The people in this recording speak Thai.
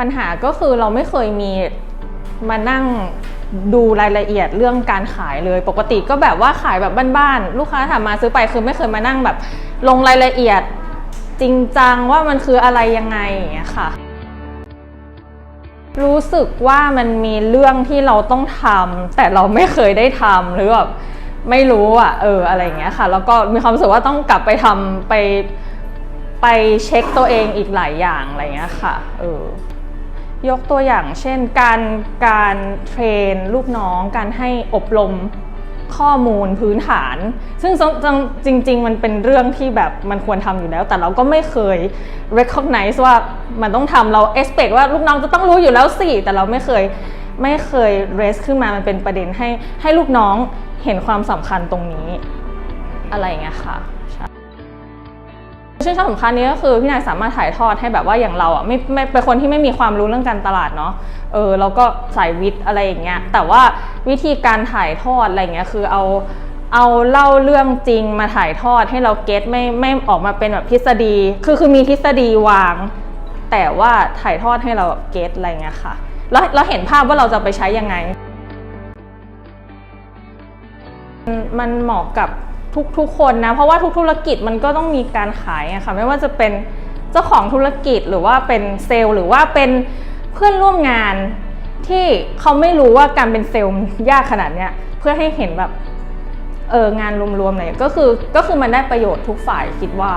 ปัญหาก็คือเราไม่เคยมีมานั่งดูรายละเอียดเรื่องการขายเลย ปกติก็แบบว่าขายแบบบ้านๆ ลูกค้าถามมาซื้อไปคือไม่เคยมานั่งแบบ ลงรายละเอียดจริงจังว่ามันคืออะไรยังไงอย่างเงี้ยค่ะ รู้สึกว่ามันมีเรื่องที่เราต้องทำแต่เราไม่เคยได้ทำหรือแบบไม่รู้อะเอออะไรอย่างเงี้ยค่ะ แล้วก็มีความรู้สึกว่าต้องกลับไปทำไปไปเช็คตัวเองอีกหลายอย่างอะไรอย่างเงี้ยค่ะเออ ยกตัวอย่างเช่นการการเทรนลูกน้อง การให้อบรมข้อมูลพื้นฐาน ซึ่งจริงจริง ๆ มันเป็นเรื่องที่แบบมันควรทำอยู่แล้ว แต่เราก็ไม่เคย recognize ว่ามันต้องทำเรา expect ว่าลูกน้องจะต้องรู้อยู่แล้วสิ แต่เราไม่เคยไม่เคย raise ขึ้นมามันเป็นประเด็นให้ให้ลูกน้องเห็นความสำคัญตรงนี้อะไรเงี้ยค่ะ ชื่นชอบสำคัญนี้ก็คือพี่นายสามารถถ่ายทอดให้แบบว่าอย่างเราอะไม่ไม่เป็นคนที่ไม่มีความรู้เรื่องการตลาดเนาะเออเราก็สายวิทย์อะไรอย่างเงี้ยแต่ว่าวิธีการถ่ายทอดอะไรเงี้ยคือเอาเอาเล่าเรื่องจริงมาถ่ายทอดให้เราเก็ตไม่ไม่ออกมาเป็นแบบทฤษฎี คือคือมีทฤษฎีวาง แต่ว่าถ่ายทอดให้เราแบบเก็ตอะไรเงี้ยค่ะแล้วเราเห็นภาพว่าเราจะไปใช้ยังไง มันเหมาะกับ ทุกๆคนนะ เพราะว่าทุกธุรกิจมันก็ต้องมีการขายอะค่ะ ไม่ว่าจะเป็นเจ้าของธุรกิจหรือว่าเป็นเซลล์หรือว่าเป็นเพื่อนร่วมงานที่เขาไม่รู้ว่าการเป็นเซลล์ยากขนาดเนี้ยเพื่อให้เห็นแบบเอองานรวมๆเลยก็คือก็คือมันได้ประโยชน์ทุกฝ่ายคิดว่า